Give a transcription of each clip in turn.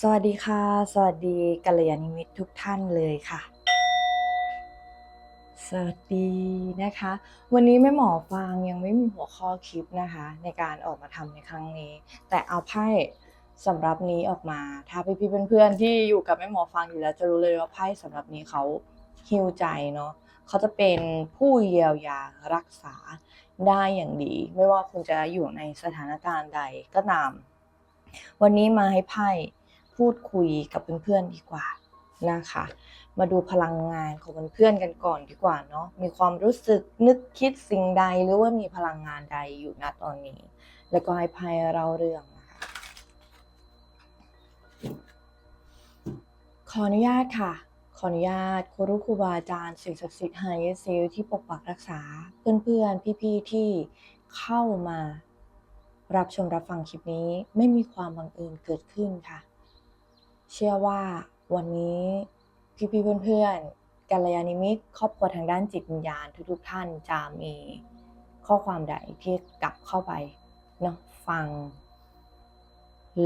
สวัสดีค่ะ สวัสดีกัลยาณมิตรทุกท่านเลยค่ะ สวัสดีนะคะ วันนี้แม่หมอฟางยังไม่มีหัวข้อคลิปนะคะ ในการออกมาทำในครั้งนี้ แต่เอาไพ่สำหรับนี้ออกมา ถ้าพี่ๆเพื่อนๆที่อยู่กับแม่หมอฟางอยู่แล้วจะรู้เลยว่าไพ่สำหรับนี้เขาฮิวใจเนาะเขาจะเป็นผู้เยียวยารักษาได้อย่างดี ไม่ว่าคุณจะอยู่ในสถานการณ์ใดก็ตาม วันนี้มาให้ไพ่ พูดคุยกับเพื่อนๆดีกว่านะคะ มาดูพลังงานของเพื่อนๆกันก่อนดีกว่าเนาะมีความรู้สึกนึกคิดสิ่งใดหรือว่ามีพลังงานใดอยู่ณตอนนี้ แล้วก็ให้ไพ่เล่าเรื่องนะคะขออนุญาตค่ะขออนุญาตครูครูบาอาจารย์สิ่งศักดิ์สิทธิ์ไฮเอซิลที่ปกปักรักษาเพื่อนๆพี่ๆที่เข้ามารับชมรับฟังคลิปนี้ไม่มีความบังเอิญเกิดขึ้นค่ะ เชื่อว่าวันนี้พี่ๆเพื่อนๆกัลยาณิมิตร ครอบครัวทางด้านจิตวิญญาณทุกๆท่านจะมีข้อความใดที่กลับเข้าไปเนาะฟัง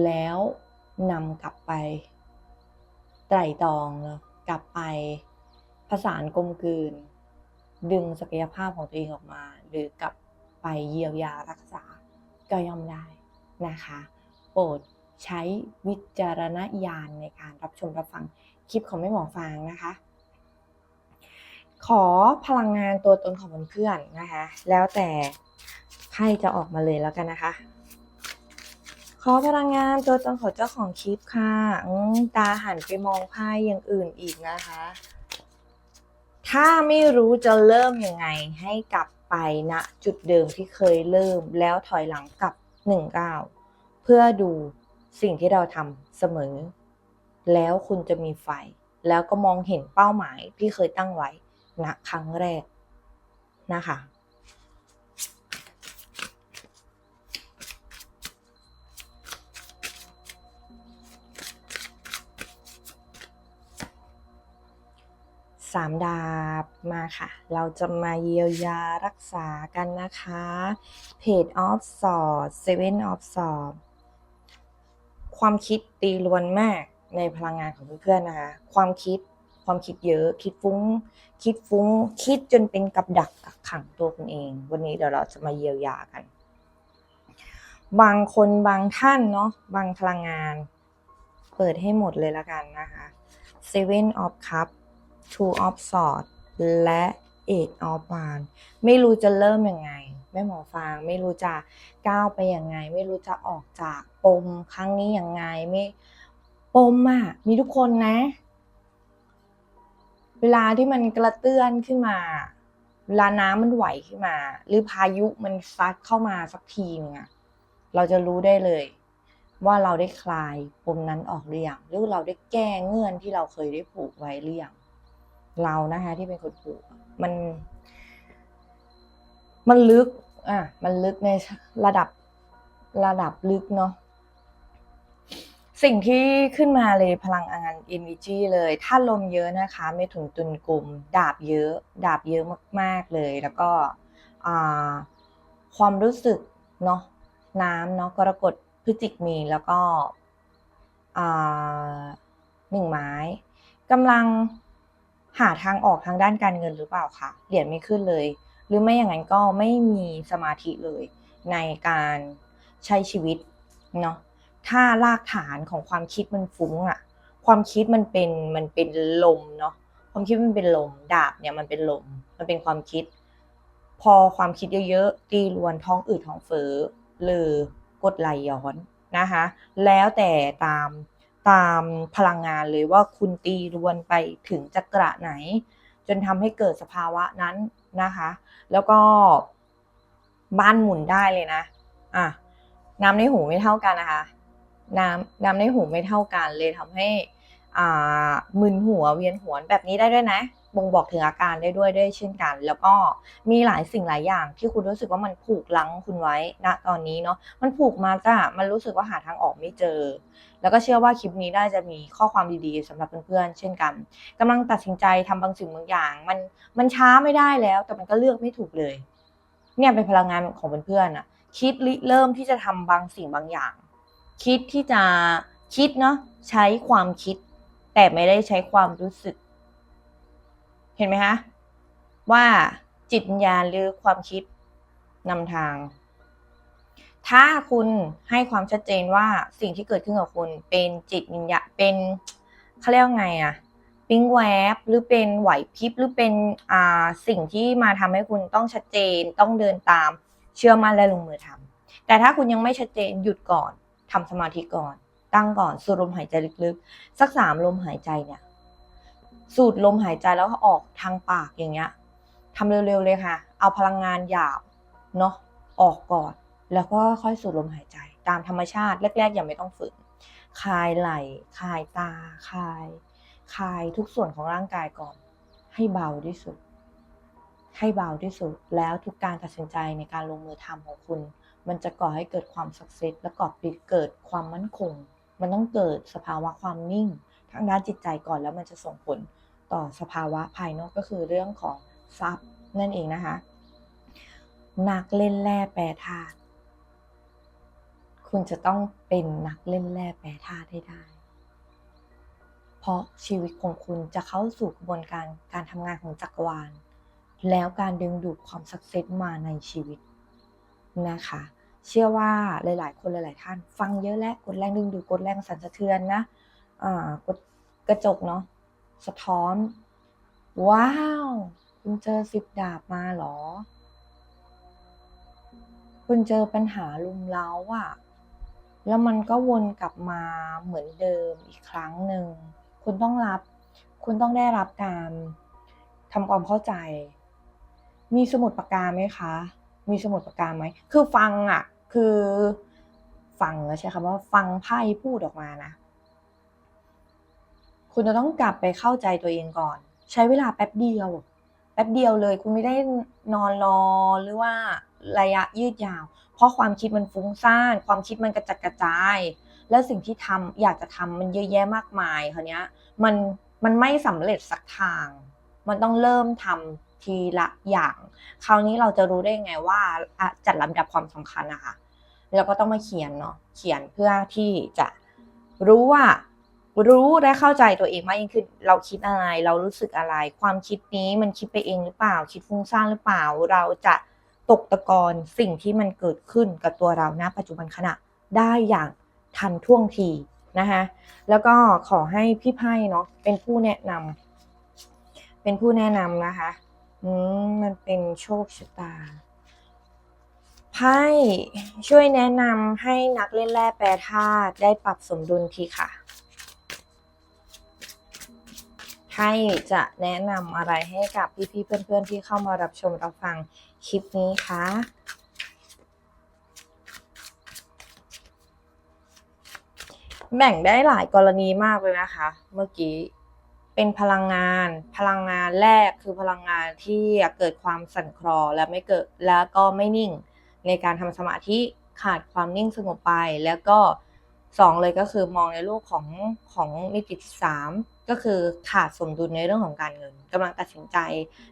แล้วนำกลับไป ไตร่ตรองเนาะกลับไปผสานกลมกลืน ดึงศักยภาพของตัวเองออกมา หรือกลับไปเยียวยารักษาก็ย่อมได้นะคะ โปรด ใช้วิจารณญาณในการรับชมรับฟังคลิปของแม่หมอฟางนะคะ ขอพลังงานตัวตนของเพื่อนนะคะ แล้วแต่ไพ่จะออกมาเลยแล้วกันนะคะ ขอพลังงานตัวตนของเจ้าของคลิปค่ะตาหันไปมองไพ่อย่างอื่นอีกนะคะ ถ้าไม่รู้จะเริ่มยังไงให้กลับไปณจุดเดิมที่เคยเริ่มแล้วถอยหลังกลับหนึ่งก้าวเพื่อดู สิ่งที่เราทำเสมอ แล้วคุณจะมีไฟ แล้วก็มองเห็นเป้าหมายที่เคยตั้งไว้ณครั้งแรกนะคะสามดาบมาค่ะ เราจะมาเยียวยารักษากันนะคะ Page of Swords Seven of Swords ความคิดตีรวนมากในพลังงานของเพื่อนๆนะคะ ความคิดความคิดเยอะ คิดฟุ้ง คิดฟุ้ง คิดจนเป็นกับดักกักขังตัวคุณเอง วันนี้เดี๋ยวเราจะมาเยียวยากัน บางคนบางท่านเนาะบางพลังงาน เปิดให้หมดเลยละกันนะคะ Seven of Cup Two of Swords และ Eight of Wands ไม่รู้จะเริ่มยังไง แม่หมอฟาง ไม่รู้จะก้าวไปยังไง ไม่รู้จะออกจากปมครั้งนี้ยังไงไม่ปมอะมีทุกคนนะ เวลาที่มันกระเตื้อนขึ้นมา เวลาน้ำมันไหวขึ้นมา หรือพายุมันซัดเข้ามาสักทีนึงอะเราจะรู้ได้เลย ว่าเราได้คลายปมนั้นออกหรือยังหรือเราได้แก้เงื่อนที่เราเคยได้ผูกไว้หรือยังเรานะคะที่เป็นคนผูกมัน มันลึก อะมันลึกในระดับระดับลึกเนาะสิ่งที่ขึ้นมาเลยพลังงาน energy เลย ถ้าลมเยอะนะคะ ไม่ถุงตุนกลุ่ม ดาบเยอะ ดาบเยอะมาก ๆ เลย แล้วก็ความรู้สึกเนาะน้ำเนาะกรกฎพฤศจิกมีแล้วก็หนึ่งไม้กำลังหาทางออกทางด้านการเงินหรือเปล่าคะเหรียญไม่ขึ้นเลย หรือไม่อย่างนั้นก็ไม่มีสมาธิเลยในการใช้ชีวิตเนาะถ้ารากฐานของความคิดมันฟุ้งอะความคิดมันเป็นมันเป็นลมเนาะความคิดมันเป็นลมดาบเนี่ยมันเป็นลมมันเป็นความคิด พอความคิดเยอะๆตีรวนท้องอืดท้องเฟ้อเลอกดไหลย้อนนะคะ แล้วแต่ตามตามพลังงานเลยว่าคุณตีรวนไปถึงจักระไหน จนทำให้เกิดสภาวะนั้น นะคะ แล้วก็บ้านหมุนได้เลยนะ อะน้ำในหูไม่เท่ากันนะคะน้ำน้ำในหูไม่เท่ากันเลยทำให้อ่ามึนหัวเวียนหัวแบบนี้ได้ด้วยนะ บ่งบอกถึงอาการได้ด้วยด้วยเช่นกัน แล้วก็มีหลายสิ่งหลายอย่างที่คุณรู้สึกว่ามันผูกลังคุณไว้ณตอนนี้เนาะมันผูกมาจ้ะมันรู้สึกว่าหาทางออกไม่เจอ แล้วก็เชื่อว่าคลิปนี้ได้จะมีข้อความดีๆสำหรับเพื่อนๆเช่นกันกำลังตัดสินใจทำบางสิ่งบางอย่าง มันมันช้าไม่ได้แล้ว แต่มันก็เลือกไม่ถูกเลย เนี่ยเป็นพลังงานของเพื่อนๆอะคิดริเริ่มที่จะทำบางสิ่งบางอย่าง คิดที่จะคิดเนาะใช้ความคิด แต่ไม่ได้ใช้ความรู้สึก เห็นไหมคะว่าจิตวิญญาณหรือความคิดนำทาง ถ้าคุณให้ความชัดเจนว่าสิ่งที่เกิดขึ้นกับคุณเป็นจิตวิญญาณเป็นเขาเรียกว่าไงอะปิ้งแวบหรือเป็นไหวพริบหรือเป็นอ่าสิ่งที่มาทำให้คุณต้องชัดเจนต้องเดินตามเชื่อมั่นและลงมือทำแต่ถ้าคุณยังไม่ชัดเจนหยุดก่อนทำสมาธิก่อน ตั้งก่อนสูดลมหายใจลึกๆ สักสามลมหายใจเนี่ย สูดลมหายใจแล้วก็ออกทางปากอย่างเงี้ยทำเร็วๆเลยค่ะ เอาพลังงานหยาบเนาะออกก่อน แล้วก็ค่อยสูดลมหายใจ ตามธรรมชาติแรกๆยังไม่ต้องฝึกคลายไหล่คลายตาคลายคลายทุกส่วนของร่างกายก่อน ให้เบาที่สุด ให้เบาที่สุด แล้วทุกการตัดสินใจในการลงมือทำของคุณ มันจะก่อให้เกิดความสักเซสและก่อให้เกิดความมั่นคง มันต้องเกิดสภาวะความนิ่ง ทางด้านจิตใจก่อนแล้วมันจะส่งผลต่อสภาวะภายนอกก็คือเรื่องของทรัพย์นั่นเองนะคะ นักเล่นแร่แปรธาตุคุณจะต้องเป็นนักเล่นแร่แปรธาตุให้ได้ เพราะชีวิตของคุณจะเข้าสู่กระบวนการการทำงานของจักรวาล แล้วการดึงดูดความสักเซสมาในชีวิตนะคะ เชื่อว่าหลาย ๆ คนหลาย ๆ ท่าน ฟังเยอะและกดแรงดึงดูดกดแรงสั่นสะเทือนนะ กดกระจกเนาะสะท้อน ว้าว คุณเจอสิบดาบมาเหรอ คุณเจอปัญหาลุมเล้าอะแล้วมันก็วนกลับมาเหมือนเดิมอีกครั้งหนึ่ง คุณต้องรับ คุณต้องได้รับการทำความเข้าใจ มีสมุดปากกาไหมคะ มีสมุดปากกาไหม คือฟังอะคือฟังใช้คำว่าฟังไพ่พูดออกมานะ คุณจะต้องกลับไปเข้าใจตัวเองก่อน ใช้เวลาแป๊บเดียว แป๊บเดียวเลย คุณไม่ได้นอนรอหรือว่าระยะยืดยาว เพราะความคิดมันฟุ้งซ่าน ความคิดมันกระจัดกระจาย แล้วสิ่งที่ทำอยากจะทำมันเยอะแยะมากมายคราวเนี้ยมันมันไม่สำเร็จสักทาง มันต้องเริ่มทำทีละอย่าง คราวนี้เราจะรู้ได้ไงว่าจัดลำดับความสำคัญนะคะแล้วก็ต้องมาเขียนเนาะเขียนเพื่อที่จะรู้ว่า รู้และเข้าใจตัวเองมากยิ่งขึ้นเราคิดอะไร เรารู้สึกอะไร ความคิดนี้มันคิดไปเองหรือเปล่า คิดฟุ้งซ่านหรือเปล่า เราจะตกตะกอนสิ่งที่มันเกิดขึ้นกับตัวเราณปัจจุบันขณะได้อย่างทันท่วงทีนะคะแล้วก็ขอให้พี่ไพ่เนาะเป็นผู้แนะนำเป็นผู้แนะนำนะคะอืมมันเป็นโชคชะตาไพ่ช่วยแนะนำให้นักเล่นแร่แปรธาตุได้ปรับสมดุลทีค่ะ ให้จะแนะนำอะไรให้กับพี่ๆเพื่อนๆที่เข้ามารับชมรับฟังคลิปนี้คะแบ่งได้หลายกรณีมากเลยนะคะ เมื่อกี้เป็นพลังงาน พลังงานแรกคือพลังงานที่เกิดความสั่นคลอและไม่เกิดแล้วก็ไม่นิ่ง ในการทำสมาธิขาดความนิ่งสงบไป แล้วก็สองเลยก็คือมองในโลกของของมิติสาม ก็คือขาดสมดุลในเรื่องของการเงินกำลังตัดสินใจ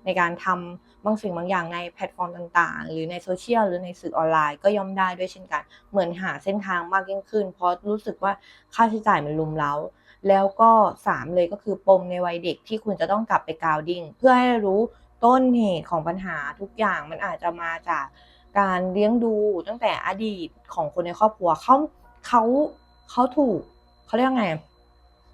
ในการทำบางสิ่งบางอย่างในแพลตฟอร์มต่างๆ หรือในโซเชียลหรือในสื่อออนไลน์ก็ย่อมได้ด้วยเช่นกัน เหมือนหาเส้นทางมากยิ่งขึ้น เพราะรู้สึกว่าค่าใช้จ่ายมันลุมเล้าแล้วก็สามเลยก็คือปมในวัยเด็กที่คุณจะต้องกลับไปกาวดิ้งเพื่อให้รู้ต้นเหตุของปัญหาทุกอย่างมันอาจจะมาจากการเลี้ยงดูตั้งแต่อดีตของคนในครอบครัวเขาเขาเขาถูกเขาเรียกไง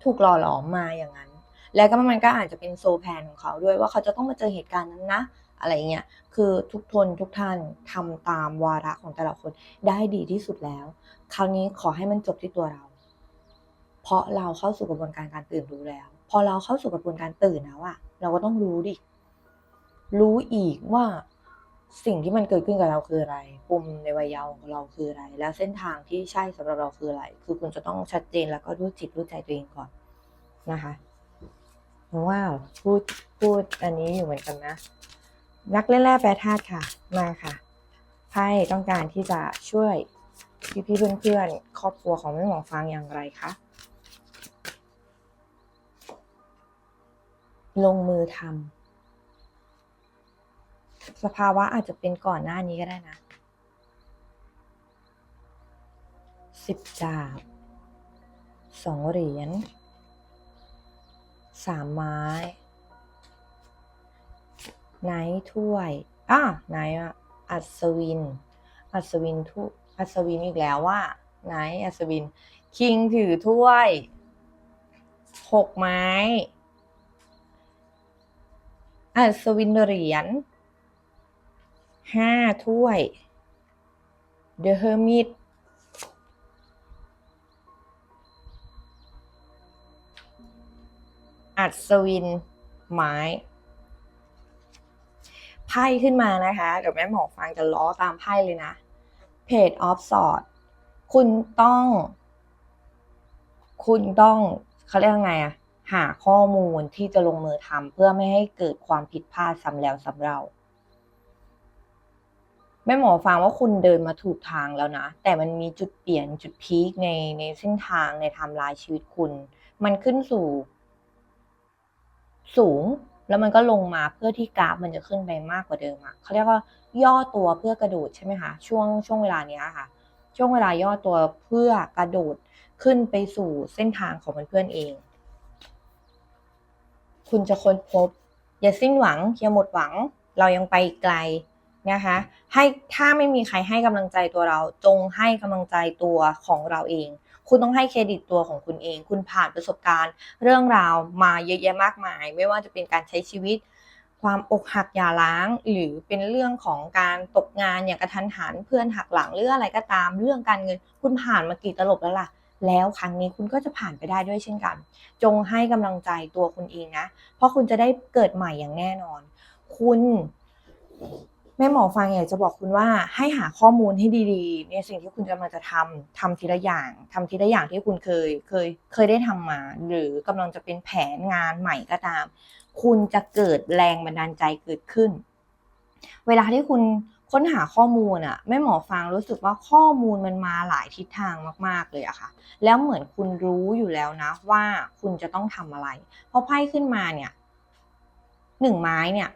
ถูกหล่อหลอมมาอย่างนั้น แล้วก็มันก็อาจจะเป็นโซแพนของเขาด้วยว่าเขาจะต้องมาเจอเหตุการณ์นั้นนะ อะไรเงี้ยคือทุกทนทุกท่านทำตามวาระของแต่ละคนได้ดีที่สุดแล้ว คราวนี้ขอให้มันจบที่ตัวเรา เพราะเราเข้าสู่กระบวนการการตื่นรู้แล้ว พอเราเข้าสู่กระบวนการตื่นแล้วอะเราก็ต้องรู้ดิรู้อีกว่า สิ่งที่มันเกิดขึ้นกับเราคืออะไรปุ่มในวัยเยาว์ของเราคืออะไร แล้วเส้นทางที่ใช่สำหรับเราคืออะไร คือคุณจะต้องชัดเจนแล้วก็รู้จิตรู้ใจตัวเองก่อนนะคะว้าวพูดพูดอันนี้อยู่เหมือนกันนะ นักเล่นแร่แปรธาตุค่ะ มาค่ะไพ่ต้องการที่จะช่วยพี่พี่ๆเพื่อนครอบครัวของแม่หมอฟางอย่างไรคะลงมือทำ สภาวะอาจจะเป็นก่อนหน้านี้ก็ได้นะสิบดาบสองเหรียญสามไม้ไนท์ถ้วยอะไนท์อัศวิน อัศวินทุอัศวินอีกแล้วว่าไนท์อัศวิน คิงถือถ้วยหกไม้อัศวินเหรียญ ห้าถ้วย The Hermit อัศวิน ไม้ ไพ่ขึ้นมานะคะเดี๋ยวแม่หมอฟังจะล้อตามไพ่เลยนะ Page of Swords คุณต้อง คุณต้องเขาเรียกไงอะหาข้อมูลที่จะลงมือทำเพื่อไม่ให้เกิดความผิดพลาดซ้ำแล้วซ้ำเล่า ม่หมอฟังว่าคุณเดินมาถูกทางแล้วนะ แต่มันมีจุดเปลี่ยนจุดพีคในในเส้นทางในไทม์ไลน์ชีวิตคุณ มันขึ้นสู่ สูง แล้วมันก็ลงมาเพื่อที่กราฟมันจะขึ้นไปมากกว่าเดิมอะเขาเรียกว่าย่อตัวเพื่อกระโดดใช่ไหมคะช่วงช่วงเวลานี้ค่ะ ช่วงเวลาย่อตัวเพื่อกระโดดขึ้นไปสู่เส้นทางของเพื่อนเอง คุณจะค้นพบ อย่าสิ้นหวังอย่าหมดหวัง เรายังไปไกล นะคะให้ถ้าไม่มีใครให้กำลังใจตัวเรา จงให้กำลังใจตัวของเราเอง คุณต้องให้เครดิตตัวของคุณเอง คุณผ่านประสบการณ์ เรื่องราวมาเยอะแยะมากมาย ไม่ว่าจะเป็นการใช้ชีวิต ความอกหักอย่าร้าง หรือเป็นเรื่องของการตกงานอย่างกระทันหันเพื่อนหักหลังหรืออะไรก็ตาม เรื่องการเงิน คุณผ่านมากี่ตลบแล้วล่ะแล้วครั้งนี้คุณก็จะผ่านไปได้ด้วยเช่นกัน จงให้กำลังใจตัวคุณเองนะ เพราะคุณจะได้เกิดใหม่อย่างแน่นอน คุณ แม่หมอฟังอยากจะบอกคุณว่าให้หาข้อมูลให้ดีๆ ในสิ่งที่คุณกำลังจะทำทำทีละอย่างทำทีละอย่างที่คุณเคยเคยเคยได้ทำมา หรือกำลังจะเป็นแผนงานใหม่ก็ตาม คุณจะเกิดแรงบันดาลใจเกิดขึ้น เวลาที่คุณค้นหาข้อมูลอะแม่หมอฟังรู้สึกว่าข้อมูลมันมาหลายทิศทางมาก ๆเลยอะค่ะ แล้วเหมือนคุณรู้อยู่แล้วนะ ว่าคุณจะต้องทำอะไรพอไพ่ขึ้นมาเนี่ยหนึ่งไม้เนี่ย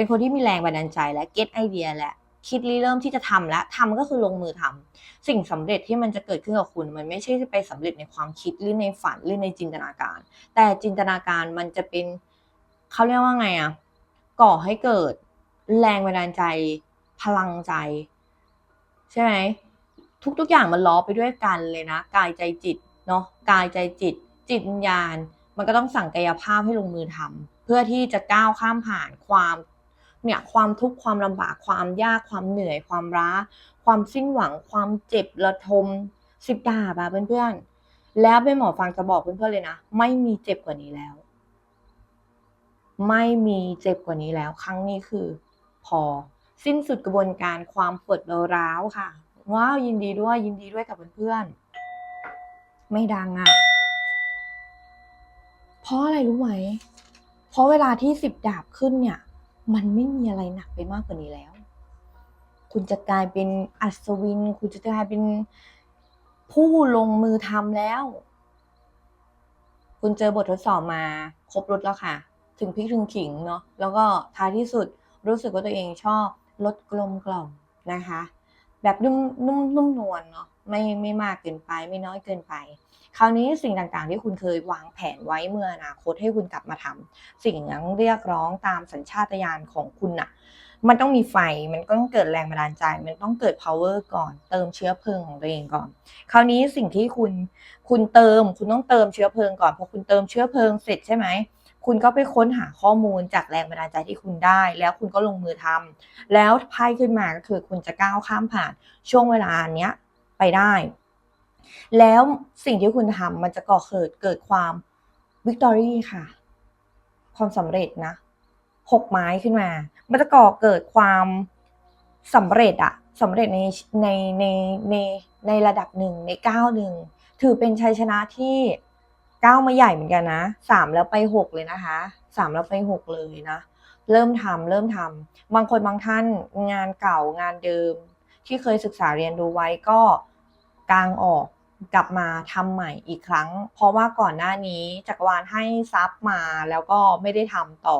เป็นคนที่มีแรงบันดาลใจและเก็ตไอเดียและคิดริเริ่มที่จะทำแล้วทำก็คือลงมือทำสิ่งสำเร็จที่มันจะเกิดขึ้นกับคุณ มันไม่ใช่ไปสำเร็จในความคิดหรือในฝันหรือในจินตนาการ แต่จินตนาการมันจะเป็นเขาเรียกว่าไงอะก่อให้เกิดแรงบันดาลใจ พลังใจ ใช่ไหมทุกๆอย่างมันล้อไปด้วยกันเลยนะ กายใจจิตเนาะกายใจจิต จิตวิญญาณ มันก็ต้องสั่งกายภาพให้ลงมือทำเพื่อที่จะก้าวข้ามผ่านความ เนี่ยความทุกข์ความลำบากความยากความเหนื่อยความร้า ความสิ้นหวัง ความเจ็บระทมสิบดาบอะเพื่อนๆแล้วเป็นหมอฟังจะบอกเพื่อนๆเลยนะไม่มีเจ็บกว่านี้แล้ว ไม่มีเจ็บกว่านี้แล้ว ครั้งนี้คือ พอสิ้นสุดกระบวนการความปวดร้าวค่ะว้าวยินดีด้วยยินดีด้วยกับเพื่อนๆไม่ดังอะ่ะเพราะอะไรรู้ไหมเพราะเวลาที่สิบดาบขึ้นเนี่ย มันไม่มีอะไรหนักไปมากกว่านี้แล้ว คุณจะกลายเป็นอัศวิน คุณจะกลายเป็นผู้ลงมือทำแล้ว คุณเจอบททดสอบมาครบรถแล้วค่ะ ถึงพริกถึงขิงเนาะแล้วก็ท้ายที่สุดรู้สึกว่าตัวเองชอบรสกลมกล่อมนะคะ แบบนุ่มนุ่มนุ่มนวลเนาะไม่ไม่มากเกินไป ไม่น้อยเกินไป คราวนี้สิ่งต่างๆ ที่คุณเคยวางแผนไว้เมื่ออนาคตให้คุณกลับมาทำสิ่งนั้นเรียกร้องตามสัญชาตญาณของคุณน่ะมันต้องมีไฟ มันต้องเกิดแรงบันดาลใจ มันต้องเกิด power ก่อน เติมเชื้อเพลิงของตัวเองก่อน คราวนี้สิ่งที่คุณ คุณเติม คุณต้องเติมเชื้อเพลิงก่อน พอคุณเติมเชื้อเพลิงเสร็จใช่ไหม คุณก็ไปค้นหาข้อมูลจากแรงบันดาลใจที่คุณได้ แล้วคุณก็ลงมือทำแล้วไพ่ขึ้นมาก็คือคุณจะก้าวข้ามผ่านช่วงเวลาเนี้ยไปได้ แล้วสิ่งที่คุณทำมันจะก่อเกิดเกิดความวิกตอรี่ค่ะ ความสำเร็จนะหกไม้ขึ้นมา มันจะก่อเกิดความสำเร็จอะสำเร็จในในในในในระดับหนึ่งในก้าวหนึ่งถือเป็นชัยชนะที่ก้าวมาใหญ่เหมือนกันนะสามแล้วไปหกเลยนะคะสามแล้วไปหกเลยนะเริ่มทำเริ่มทำบางคนบางท่านงานเก่างานเดิม ที่เคยศึกษาเรียนรู้ไว้ก็กางออก กลับมาทำใหม่อีกครั้ง เพราะว่าก่อนหน้านี้จักรวาลให้ซับมาแล้วก็ไม่ได้ทำต่อ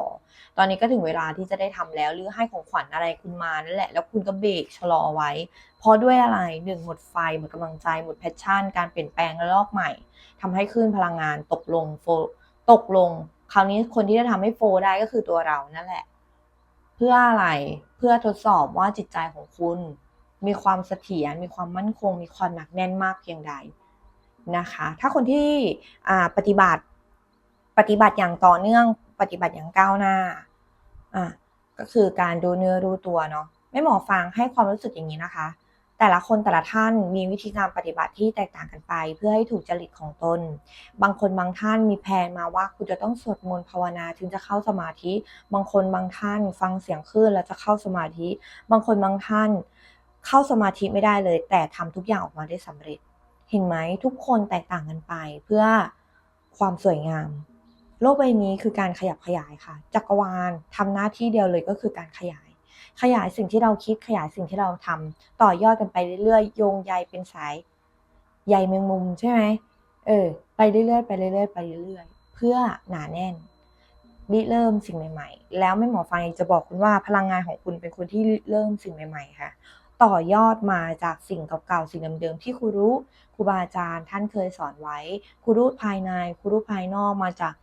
ตอนนี้ก็ถึงเวลาที่จะได้ทำแล้ว หรือให้ของขวัญอะไรคุณมานั่นแหละ แล้วคุณก็เบรกชะลอไว้ เพราะด้วยอะไรหนึ่งหมดไฟหมดกำลังใจหมดแพชชั่น การเปลี่ยนแปลงระลอกใหม่ทำให้คลื่นพลังงานตกลงโฟตกลง คราวนี้คนที่จะทำให้โฟได้ก็คือตัวเรานั่นแหละ เพื่ออะไรเพื่อทดสอบว่าจิตใจของคุณ มีความเสถียรมีความมั่นคง มีความหนักแน่นมากเพียงใดนะคะ ถ้าคนที่ปฏิบัติปฏิบัติอย่างต่อเนื่อง ปฏิบัติอย่างก้าวหน้าอะก็คือการดูเนื้อรู้ตัวเนาะแม่หมอฟังให้ความรู้สึกอย่างนี้นะคะ แต่ละคนแต่ละท่านมีวิธีการปฏิบัติที่แตกต่างกันไป เพื่อให้ถูกจริตของตน บางคนบางท่านมีแผนมาว่าคุณจะต้องสวดมนต์ภาวนาถึงจะเข้าสมาธิ บางคนบางท่านฟังเสียงคลื่นแล้วจะเข้าสมาธิ บางคนบางท่าน เข้าสมาธิไม่ได้เลย แต่ทำทุกอย่างออกมาได้สำเร็จ เห็นไหมทุกคนแตกต่างกันไปเพื่อความสวยงาม โลกใบนี้คือการขยับขยายค่ะ จักรวาลทำหน้าที่เดียวเลยก็คือการขยาย ขยายสิ่งที่เราคิดขยายสิ่งที่เราทำต่อยอดกันไปเรื่อยๆโยงใยเป็นสายใยแมงมุมใช่ไหมเออ ไปเรื่อยๆไปเรื่อยๆไปเรื่อยๆ เพื่อหนาแน่นริเริ่มสิ่งใหม่ ๆ แล้วไม่หมอฟังจะบอกคุณว่าพลังงานของคุณเป็นคนที่เริ่มสิ่งใหม่ ๆ ค่ะ ต่อยอดมาจากสิ่งเก่าๆ สิ่งเดิมๆที่ครูรู้ครูบาอาจารย์ท่านเคยสอนไว้ครูรู้ภายในครูรู้ภายนอกมาจาก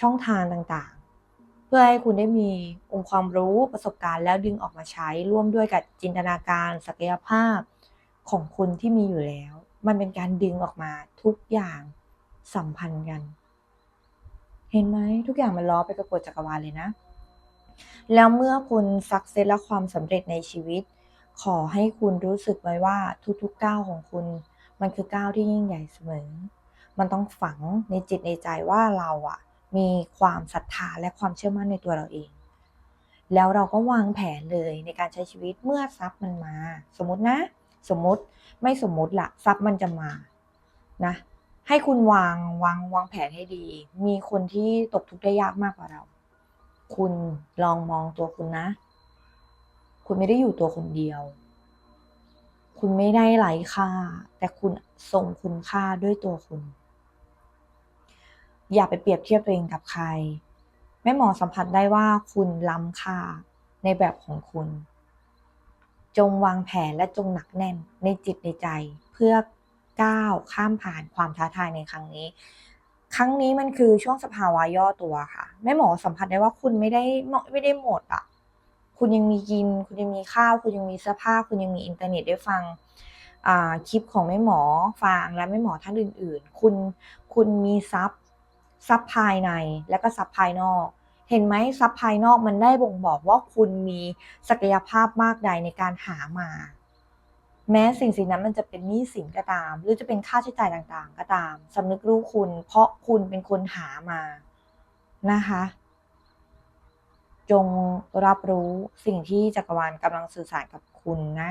ช่องทางต่างๆ เพื่อให้คุณได้มีองค์ความรู้ประสบการณ์แล้วดึงออกมาใช้ร่วมด้วยกับจินตนาการศักยภาพของคุณที่มีอยู่แล้ว มันเป็นการดึงออกมาทุกอย่างสัมพันธ์กัน เห็นไหมทุกอย่างมันล้อไปกับกฎจักรวาลเลยนะ แล้วเมื่อคุณสักเซสและความสำเร็จในชีวิต ขอให้คุณรู้สึกไว้ว่าทุกๆก้าวของคุณ มันคือก้าวที่ยิ่งใหญ่เสมอ มันต้องฝังในจิตในใจว่าเราอะมีความศรัทธาและความเชื่อมั่นในตัวเราเอง แล้วเราก็วางแผนเลยในการใช้ชีวิตเมื่อทรัพย์มันมา สมมตินะ สมมติไม่สมมติละทรัพย์มันจะมานะให้คุณวางวางวางแผนให้ดี มีคนที่ตกทุกข์ได้ยากมากกว่าเรา คุณลองมองตัวคุณนะ คุณไม่ได้อยู่ตัวคนเดียว คุณไม่ได้ไร้ค่า แต่คุณส่งคุณค่าด้วยตัวคุณ อย่าไปเปรียบเทียบตัวเองกับใคร แม่หมอสัมผัสได้ว่าคุณล้ำค่าในแบบของคุณ จงวางแผนและจงหนักแน่นในจิตในใจ เพื่อก้าวข้ามผ่านความท้าทายในครั้งนี้ ครั้งนี้มันคือช่วงสภาวะย่อตัวค่ะแม่หมอสัมผัสได้ว่าคุณไม่ได้ไม่ได้หมดอะ คุณยังมีกิน คุณยังมีข้าว คุณยังมีเสื้อผ้า คุณยังมีอินเทอร์เน็ตได้ฟังคลิปของแม่หมอฟังและแม่หมอท่านอื่น ๆ คุณคุณมีทรัพย์ทรัพย์ภายในและก็ทรัพย์ภายนอก เห็นไหมทรัพย์ภายนอกมันได้บ่งบอกว่าคุณมีศักยภาพมากใดในการหามา แม้สิ่งสิ่งนั้นมันจะเป็นหนี้สินก็ตาม หรือจะเป็นค่าใช้จ่ายต่างๆ ก็ตามสำนึกรู้คุณ เพราะคุณเป็นคนหามานะคะ จงรับรู้สิ่งที่จักรวาลกำลังสื่อสารกับคุณนะ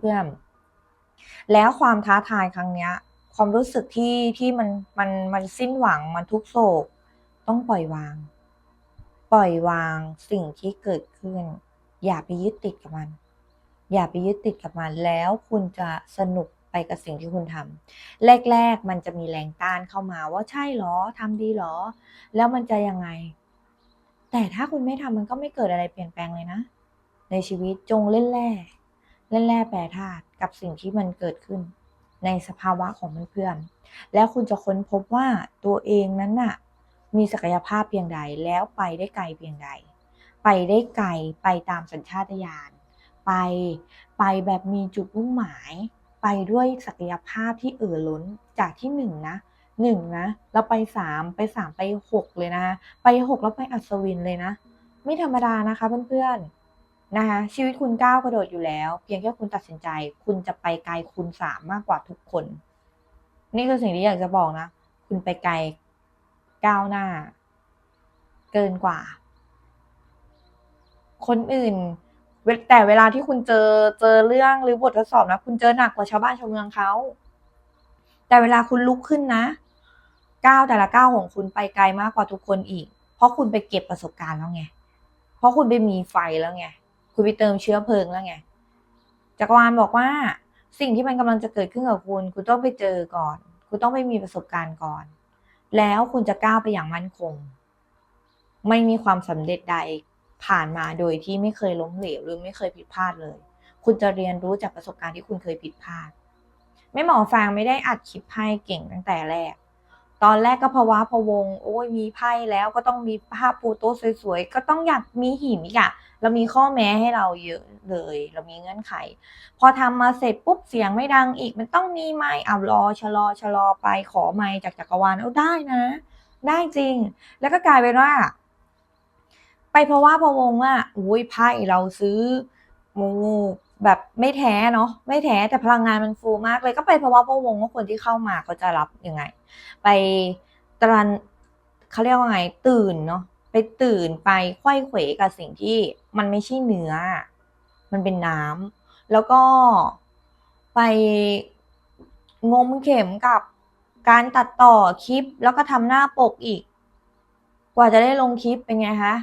เพื่อนๆแล้วความท้าทายครั้งนี้ความรู้สึกที่ที่มันมันมันสิ้นหวังมันทุกโศก ต้องปล่อยวาง ปล่อยวางสิ่งที่เกิดขึ้น อย่าไปยึดติดกับมัน อย่าไปยึดติดกับมันแล้วคุณจะสนุกไปกับสิ่งที่คุณทำแรก ๆ มันจะมีแรงต้านเข้ามาว่าใช่หรอทำดีหรอ แล้วมันจะยังไง แต่ถ้าคุณไม่ทำมันก็ไม่เกิดอะไรเปลี่ยนแปลงเลยนะ ในชีวิตจงเล่นแร่เล่นแร่แปรธาตุกับสิ่งที่มันเกิดขึ้น ในสภาวะของเพื่อนๆแล้วคุณจะค้นพบว่าตัวเองนั้นน่ะ มีศักยภาพเพียงใดแล้วไปได้ไกลเพียงใด ไปได้ไกลไปตามสัญชาตญาณ ไป ไปแบบมีจุดมุ่งหมาย ไปด้วยศักยภาพที่เอ่อล้นจากที่หนึ่งนะหนึ่งนะแล้วไปสามไปสามไปหกเลยนะคะไปหกแล้วไปอัศวินเลยนะ ไม่ธรรมดานะคะเพื่อนๆนะคะชีวิตคุณก้าวกระโดดอยู่แล้ว เพียงแค่คุณตัดสินใจ คุณจะไปไกลคุณสามมากกว่าทุกคน นี่คือสิ่งที่อยากจะบอกนะ คุณไปไกลก้าวหน้า เกินกว่า คนอื่น แต่เวลาที่คุณเจอเจอเรื่องหรือบททดสอบนะ คุณเจอหนักกว่าชาวบ้านชาวเมืองเขา แต่เวลาคุณลุกขึ้นนะก้าวแต่ละก้าวของคุณไปไกลมากกว่าทุกคนอีก เพราะคุณไปเก็บประสบการณ์แล้วไง เพราะคุณไปมีไฟแล้วไง คุณไปเติมเชื้อเพลิงแล้วไง จักรวาลบอกว่า สิ่งที่มันกำลังจะเกิดขึ้นกับคุณ คุณต้องไปเจอก่อน คุณต้องไปมีประสบการณ์ก่อน แล้วคุณจะก้าวไปอย่างมั่นคง ไม่มีความสำเร็จใด ผ่านมาโดยที่ไม่เคยล้มเหลวหรือไม่เคยผิดพลาดเลย คุณจะเรียนรู้จากประสบการณ์ที่คุณเคยผิดพลาดไม่หมอฟางไม่ได้อัดคลิปไพ่เก่งตั้งแต่แรก ตอนแรกก็ภาวะพะวง โอ้ยมีไพ่แล้วก็ต้องมีภาพปูโต๊ะสวยๆ ก็ต้องอยากมีหิมอีกอะเรามีข้อแม้ให้เราเยอะเลย เรามีเงื่อนไข พอทำมาเสร็จปุ๊บเสียงไม่ดังอีก มันต้องมีไม้เอารอชะลอชะลอไปขอไม้จากจักรวาลเอาได้นะ ได้จริง แล้วก็กลายเป็นว่า ไปเพราะว่าพะวงว่าอุ้ยไพ่เราซื้อมูแบบไม่แท้เนาะไม่แท้แต่พลังงานมันฟูมากเลยก็ไปเพราะว่าพะวงว่าคนที่เข้ามาเขาจะรับยังไง ไปตรันเขาเรียกว่าไงตื่นเนาะไปตื่นไปไขว้เขวกับสิ่งที่มันไม่ใช่เนื้อ มันเป็นน้ำแล้วก็ไปงมเข็มกับการตัดต่อคลิป แล้วก็ทำหน้าปกอีก กว่าจะได้ลงคลิปเป็นไงคะ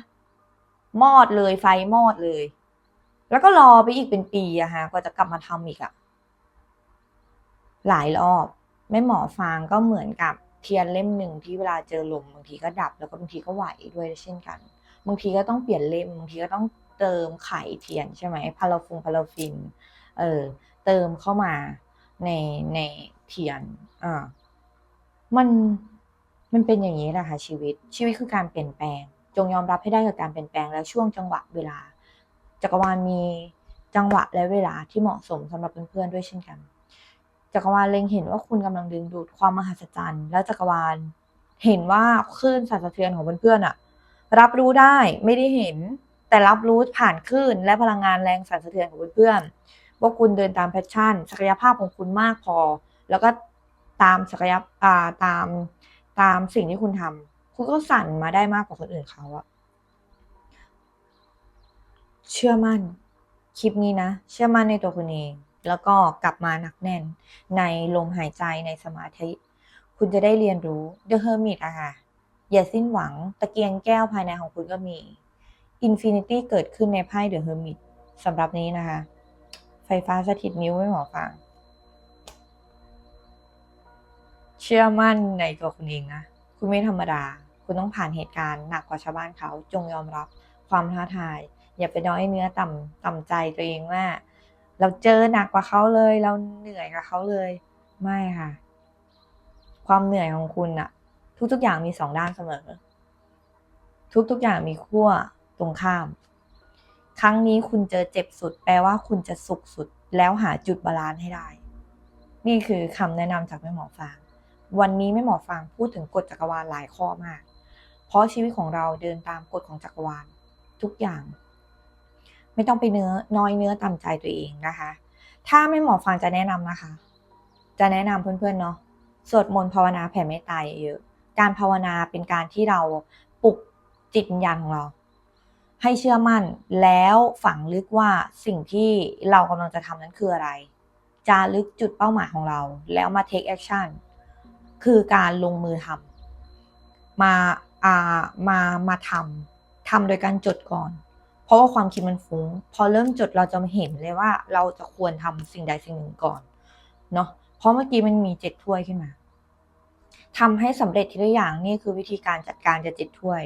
มอดเลยไฟมอดเลย แล้วก็รอไปอีกเป็นปีอะฮะกว่าจะกลับมาทำอีกอะหลายรอบแม่หมอฟางก็เหมือนกับเทียนเล่มหนึ่งที่เวลาเจอลมบางทีก็ดับ แล้วก็บางทีก็ไหวด้วยเช่นกัน บางทีก็ต้องเปลี่ยนเล่มบางทีก็ต้องเติมไข่เทียนใช่ไหมพาราฟุงพาราฟิน เออ เติมเข้ามาในในเทียนอ่ามันมันเป็นอย่างนี้แหละค่ะชีวิตชีวิตคือการเปลี่ยนแปลง จงยอมรับให้ได้กับการเปลี่ยนแปลงและช่วงจังหวะเวลา จักรวาลมีจังหวะและเวลาที่เหมาะสมสำหรับเพื่อนๆด้วยเช่นกัน จักรวาลเล็งเห็นว่าคุณกำลังดึงดูดความมหัศจรรย์และจักรวาลเห็นว่าคลื่นสั่นสะเทือนของเพื่อนๆอะรับรู้ได้ไม่ได้เห็น แต่รับรู้ผ่านคลื่นและพลังงานแรงสั่นสะเทือนของเพื่อนๆว่าคุณเดินตามแพชชั่น ศักยภาพของคุณมากพอ แล้วก็ตามศักยภาพตามตามสิ่งที่คุณทำ คุณก็สั่นมาได้มากกว่าคนอื่นเขาอะเชื่อมั่น คลิปนี้นะ เชื่อมั่นในตัวคุณเอง แล้วก็กลับมาหนักแน่น ในลมหายใจในสมาธิ คุณจะได้เรียนรู้ The Hermit อะค่ะ อย่าสิ้นหวัง ตะเกียงแก้วภายในของคุณก็มี Infinity เกิดขึ้นในไพ่ The Hermit สำหรับนี้นะคะ ไฟฟ้าสถิตนิ้วไม่หมอฟัง เชื่อมั่นในตัวคุณเองนะ คุณไม่ธรรมดา คุณต้องผ่านเหตุการณ์หนักกว่าชาวบ้านเขาจงยอมรับความท้าทาย อย่าไปน้อยเนื้อต่ำต่ำใจตัวเองว่า เราเจอหนักกว่าเขาเลย เราเหนื่อยกว่าเขาเลย ไม่ค่ะ ความเหนื่อยของคุณอะทุกๆอย่างมีสองด้านเสมอ ทุกๆอย่างมีขั้วตรงข้าม ครั้งนี้คุณเจอเจ็บสุด แปลว่าคุณจะสุขสุด แล้วหาจุดบาลานซ์ให้ได้ นี่คือคำแนะนำจากแม่หมอฟาง วันนี้แม่หมอฟางพูดถึงกฎจักรวาลหลายข้อมาก เพราะชีวิตของเราเดินตามกฎของจักรวาลทุกอย่าง ไม่ต้องไปเนื้อน้อยเนื้อต่ำใจตัวเองนะคะ ถ้าแม่หมอฟางจะแนะนำนะคะ จะแนะนำเพื่อนๆเนาะสวดมนต์ภาวนาแผ่เมตตาเยอะๆการภาวนาเป็นการที่เราปลุกจิตวิญญาณของเรา ให้เชื่อมั่นแล้วฝังลึกว่าสิ่งที่เรากำลังจะทำนั้นคืออะไรจะลึกจุดเป้าหมายของเรา แล้วมา take action คือการลงมือทำมาอ่า มามาทำทำโดยการจดก่อน เพราะว่าความคิดมันฟุ้ง พอเริ่มจดเราจะเห็นเลยว่า เราจะควรทำสิ่งใดสิ่งหนึ่งก่อนเนาะเพราะเมื่อกี้มันมีเจ็ดถ้วยขึ้นมาทำให้สำเร็จทีละอย่างนี่คือวิธีการจัดการจะเจ็ดถ้วย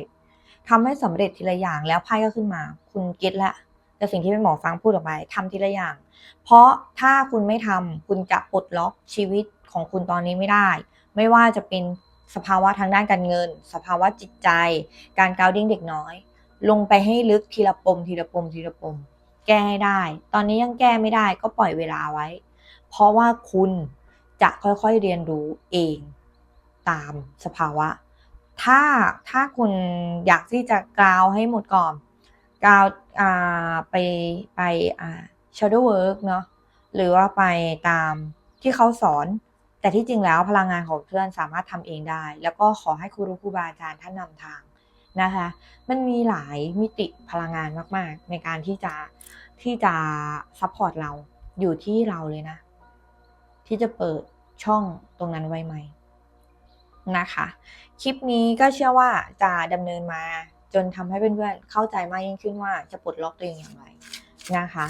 ทำให้สำเร็จทีละอย่างแล้วไพ่ก็ขึ้นมา คุณเก็ตละแต่สิ่งที่เป็นหมอฟังพูดออกไปทำทีละอย่าง เพราะถ้าคุณไม่ทำคุณจะปลดล็อกชีวิตของคุณตอนนี้ไม่ได้ ไม่ว่าจะเป็น สภาวะทางด้านการเงิน สภาวะจิตใจ การกาวดิ้งเด็กน้อย ลงไปให้ลึกทีละปมทีละปมทีละปม แก้ให้ได้ ตอนนี้ยังแก้ไม่ได้ก็ปล่อยเวลาไว้ เพราะว่าคุณจะค่อยๆเรียนรู้เองตามสภาวะ ถ้าถ้าคุณอยากที่จะกราวให้หมดก่อนกราวอ่าไปไปอ่า shadow work เนาะหรือว่าไปตามที่เขาสอน แต่ที่จริงแล้วพลังงานของเพื่อนสามารถทำเองได้ แล้วก็ขอให้ครูรูครูบาอาจารย์ท่านนำทางนะคะ มันมีหลายมิติพลังงานมากๆ ในการที่จะที่จะซัพพอร์ตเราอยู่ที่เราเลยนะ ที่จะเปิดช่องตรงนั้นไว้ไหมนะคะ คลิปนี้ก็เชื่อว่าจะดำเนินมาจนทำให้เพื่อนๆเข้าใจมากยิ่งขึ้นว่าจะปลดล็อกตัวเองอย่างไรนะคะ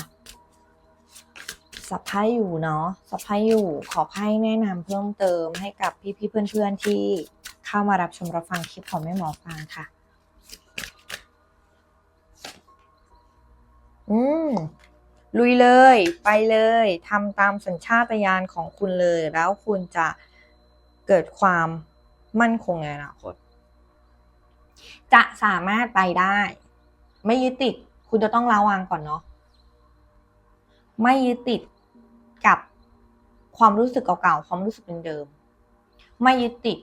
สับไพ่อยู่เนาะสับไพ่อยู่ ขอไพ่แนะนำเพิ่มเติมให้กับพี่ๆเพื่อนๆที่เข้ามารับชมรับฟังคลิปของแม่หมอฟางค่ะ อืมลุยเลยไปเลยทำตามสัญชาตญาณของคุณเลย แล้วคุณจะเกิดความมั่นคงในอนาคต จะสามารถไปได้ ไม่ยึดติด คุณจะต้องระวังก่อนเนาะไม่ยึดติด กับความรู้สึกเก่าๆ ความรู้สึกเดิมๆ ไม่ยึดติด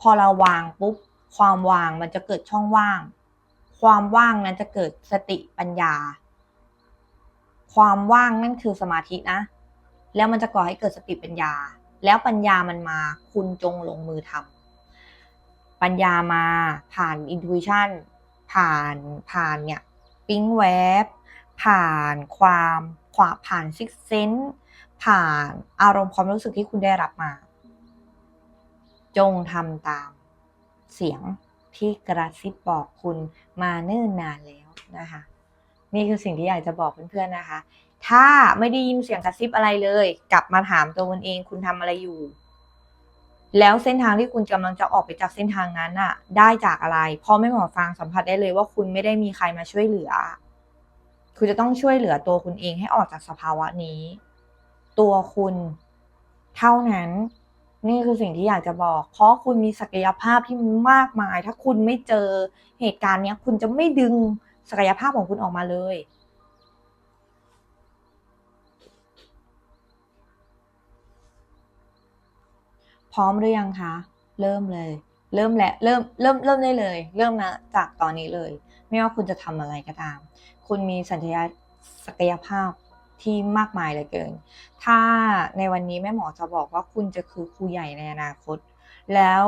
พอเราวางปุ๊บ ความวางมันจะเกิดช่องว่าง ความว่างนั้นจะเกิดสติปัญญา ความว่างนั่นคือสมาธินะ แล้วมันจะก่อให้เกิดสติปัญญา แล้วปัญญามันมา คุณจงลงมือทำ ปัญญามาผ่านอินทูชันผ่านผ่านเนี่ย ปิ๊งแวบ ผ่านความขวาผ่านซิกเซน ผ่านอารมณ์ความรู้สึกที่คุณได้รับมา จงทำตามเสียงที่กระซิบบอกคุณมาเนิ่นนานแล้วนะคะ นี่คือสิ่งที่อยากจะบอกเพื่อนๆนะคะ ถ้าไม่ได้ยินเสียงกระซิบอะไรเลย กลับมาถามตัวคุณเองคุณทำอะไรอยู่ แล้วเส้นทางที่คุณกำลังจะออกไปจากเส้นทางนั้นน่ะได้จากอะไรพราะไม่หมอฟังสัมผัสได้เลยว่าคุณไม่ได้มีใครมาช่วยเหลือ คุณจะต้องช่วยเหลือตัวคุณเองให้ออกจากสภาวะนี้ ตัวคุณ เท่านั้น นี่คือสิ่งที่อยากจะบอก เพราะคุณมีศักยภาพที่มากมาย ถ้าคุณไม่เจอเหตุการณ์เนี้ย คุณจะไม่ดึงศักยภาพของคุณออกมาเลย พร้อมหรือยังคะ เริ่มเลย เริ่มและเริ่มเริ่มเริ่มได้เลย เริ่มนะจากตอนนี้เลย ไม่ว่าคุณจะทำอะไรก็ตาม คุณมีสัญญาศักยภาพ ที่มากมายเหลือเกิน ถ้าในวันนี้แม่หมอจะบอกว่าคุณจะคือครูใหญ่ในอนาคต แล้ว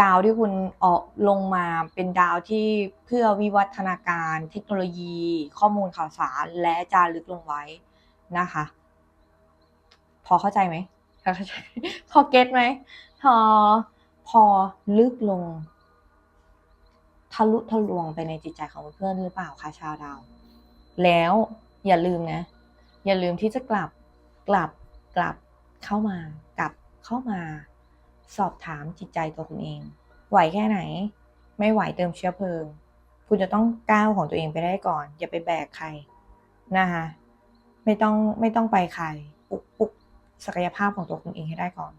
ดาวที่คุณออกลงมาเป็นดาวที่เพื่อวิวัฒนาการ เทคโนโลยี ข้อมูลข่าวสารและจารึกลงไว้นะคะ พอเข้าใจไหมพอเข้าใจพอเก็ตไหมพอพอลึกลงทะลุทะลวงไปในจิตใจของเพื่อนหรือเปล่าคะชาวดาว แล้วอย่าลืมนะ อย่าลืมที่จะกลับกลับกลับเข้ามากลับเข้ามา สอบถามจิตใจตัวคุณเอง ไหวแค่ไหน ไม่ไหวเติมเชื้อเพลิง คุณจะต้องก้าวของตัวเองไปได้ก่อน อย่าไปแบกใครนะคะไม่ต้องไม่ต้องไปใครปุกปุกศักยภาพของตัวคุณเองให้ได้ก่อน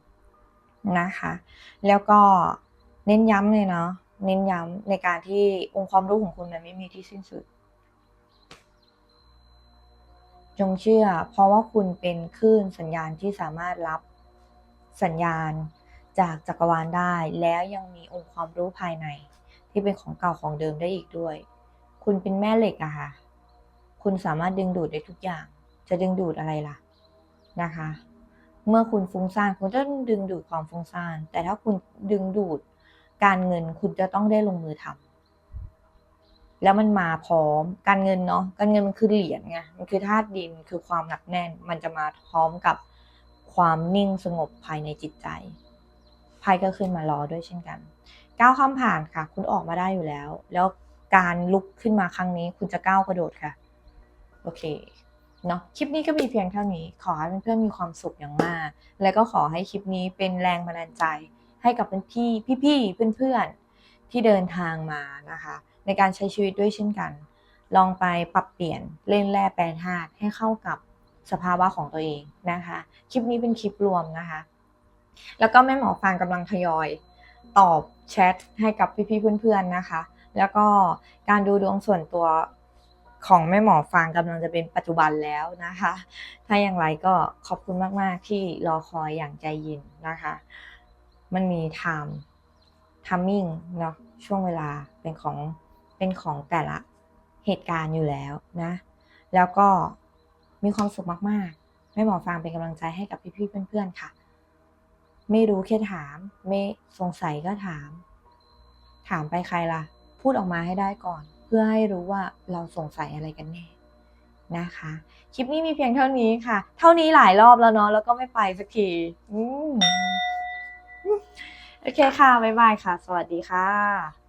นะคะ แล้วก็เน้นย้ำเลยเนาะเน้นย้ำในการที่องค์ความรู้ของคุณมันไม่มีที่สิ้นสุด จงเชื่อ เพราะว่าคุณเป็นคลื่นสัญญาณที่สามารถรับสัญญาณจากจักรวาลได้ แล้วยังมีองค์ความรู้ภายใน ที่เป็นของเก่าของเดิมได้อีกด้วย คุณเป็นแม่เหล็กอะค่ะ คุณสามารถดึงดูดได้ทุกอย่าง จะดึงดูดอะไรล่ะนะคะ เมื่อคุณฟุ้งซ่านคุณจะดึงดูดความฟุ้งซ่านแต่ถ้าคุณดึงดูดการเงินคุณจะต้องได้ลงมือทำ แล้วมันมาพร้อมการเงินเนาะการเงินมันคือเหรียญไงมันคือธาตุดินคือความหนักแน่น มันจะมาพร้อมกับความนิ่งสงบภายในจิตใจไพ่ก็ขึ้นมารอด้วยเช่นกันก้าวข้ามผ่านค่ะ คุณออกมาได้อยู่แล้ว แล้วการลุกขึ้นมาครั้งนี้ คุณจะก้าวกระโดดค่ะ โอเคเนาะคลิปนี้ก็มีเพียงเท่านี้ ขอให้เพื่อนๆมีความสุขอย่างมาก และก็ขอให้คลิปนี้เป็นแรงบันดาลใจ ให้กับเพี่พี่ๆเพื่อนๆที่เดินทางมานะคะ ในการใช้ชีวิตด้วยเช่นกัน ลองไปปรับเปลี่ยนเล่นแร่แปรธาตุให้เข้ากับสภาวะของตัวเองนะคะ คลิปนี้เป็นคลิปรวมนะคะ แล้วก็แม่หมอฟางกำลังทยอยตอบแชทให้กับพี่ๆเพื่อนๆนะคะ แล้วก็การดูดวงส่วนตัวของแม่หมอฟางกำลังจะเป็นปัจจุบันแล้วนะคะ ถ้าอย่างไรก็ขอบคุณมากๆที่รอคอยอย่างใจเย็นนะคะ มันมี time timing เนาะช่วงเวลาเป็นของ เป็นของแต่ละเหตุการณ์อยู่แล้วนะ แล้วก็มีความสุขมากๆแม่หมอฟางเป็นกำลังใจให้กับพี่ๆเพื่อนๆค่ะ ไม่รู้แค่ถาม ไม่สงสัยก็ถาม ถามไปใครล่ะ พูดออกมาให้ได้ก่อน เพื่อให้รู้ว่าเราสงสัยอะไรกันแน่นะคะ คลิปนี้มีเพียงเท่านี้ค่ะ เท่านี้หลายรอบแล้วเนาะแล้วก็ไม่ไปสักทีโอเคค่ะ บ๊ายบายค่ะ สวัสดีค่ะ